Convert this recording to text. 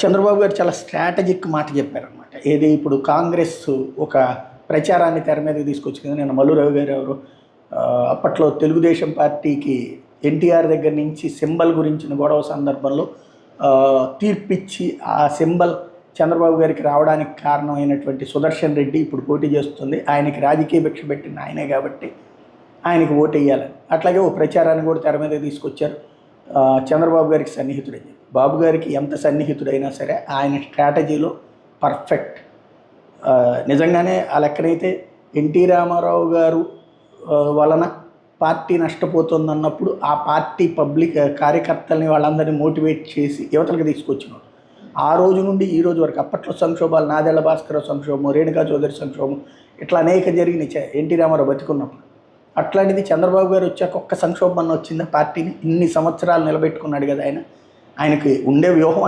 చంద్రబాబు గారు చాలా స్ట్రాటజిక్ మాట చెప్పారనమాట ఏది ఇప్పుడు కాంగ్రెస్ ఒక ప్రచారాన్ని తెర మీదకి తీసుకొచ్చింది నేను మల్లురావు రవి గారు ఎవరు అప్పట్లో తెలుగుదేశం పార్టీకి ఎన్టీఆర్ దగ్గర నుంచి సింబల్ గురించిన గొడవ సందర్భంలో తీర్పిచ్చి ఆ సింబల్ చంద్రబాబు గారికి రావడానికి కారణమైనటువంటి సుదర్శన్ రెడ్డి ఇప్పుడు పోటీ చేస్తుంది. ఆయనకి రాజకీయ భిక్ష పెట్టిన ఆయనే కాబట్టి ఆయనకి ఓటు వేయాలని అట్లాగే ఓ ప్రచారాన్ని కూడా తెర మీద తీసుకొచ్చారు. చంద్రబాబు గారికి సన్నిహితుడని బాబు గారికి ఎంత సన్నిహితుడైనా సరే ఆయన స్ట్రాటజీలో పర్ఫెక్ట్. నిజంగానే ఆ లెక్కనైతే ఎన్టీ రామారావు గారు వలన పార్టీ నష్టపోతుంది అన్నప్పుడు ఆ పార్టీ పబ్లిక్ కార్యకర్తల్ని వాళ్ళందరినీ మోటివేట్ చేసి యువతలకు తీసుకొచ్చినాడు. ఆ రోజు నుండి ఈ రోజు వరకు అప్పట్లో సంక్షోభాలు నాదెళ్ళ భాస్కర్ సంక్షోభం రేణుకా చౌదరి సంక్షోభం ఇట్లా అనేక జరిగినాయి ఎన్టీ రామారావు బతికున్నప్పుడు. అట్లాంటిది చంద్రబాబు గారు వచ్చాక ఒక్క సంక్షోభం వచ్చింది వచ్చిందా? పార్టీని ఇన్ని సంవత్సరాలు నిలబెట్టుకున్నాడు కదా ఆయన. ఆయనకి ఉండే వ్యూహం